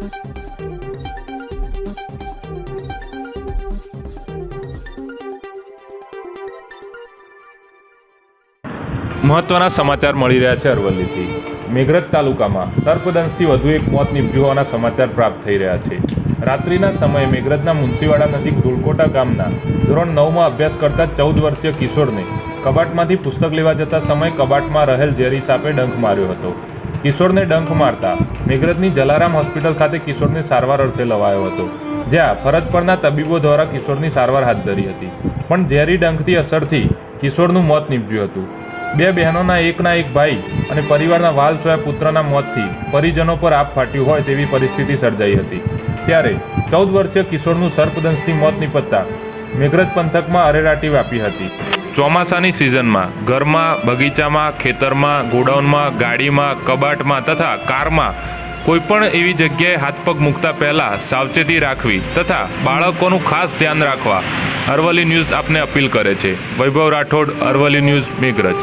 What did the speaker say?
મહત્વના સમાચાર મળી રહ્યા છે અરવલ્લીથી. મેઘરજ તાલુકામાં સર્પદંશથી વધુ એક મોત નીપજ્યું હોવાના સમાચાર પ્રાપ્ત થઈ રહ્યા છે. રાત્રિના સમયે મેઘરજના મુન્સીવાડા નજીક ધુળકોટા ગામના ધોરણ નવમાં અભ્યાસ કરતા ચૌદ વર્ષીય કિશોરને કબાટમાંથી પુસ્તક લેવા જતા સમયે કબાટમાં રહેલ ઝેરી સાપે ડંખ માર્યો હતો. કિશોરને ડંખ મારતા મેઘરજની જલારામ હોસ્પિટલ ખાતે કિશોરને સારવાર અર્થે લવાયો હતો, જ્યાં ફરજ પરના તબીબો દ્વારા કિશોરની સારવાર હાથ ધરી હતી. પણ ઝેરી ડંખથી અસરથી કિશોરનું મોત નીપજ્યું હતું. બે બહેનોના એકના એક ભાઈ અને પરિવારના વાલ સોયા પુત્રના મોતથી પરિજનો પર આપ ફાટ્યું હોય તેવી પરિસ્થિતિ સર્જાઈ હતી. ત્યારે ચૌદ વર્ષીય કિશોરનું સર્પદંશથી મોત નીપજતા મેઘરજ પંથકમાં અરેરાટી વ્યાપી હતી. ચોમાસાની સિઝનમાં ઘરમાં, બગીચામાં, ખેતરમાં, ગોડાઉનમાં, ગાડીમાં, કબાટમાં તથા કારમાં કોઈપણ એવી જગ્યાએ હાથ પગ મૂકતા પહેલાં સાવચેતી રાખવી તથા બાળકોનું ખાસ ધ્યાન રાખવા અરવલ્લી ન્યૂઝ આપને અપીલ કરે છે. વૈભવ રાઠોડ, અરવલ્લી ન્યૂઝ મેઘરજ.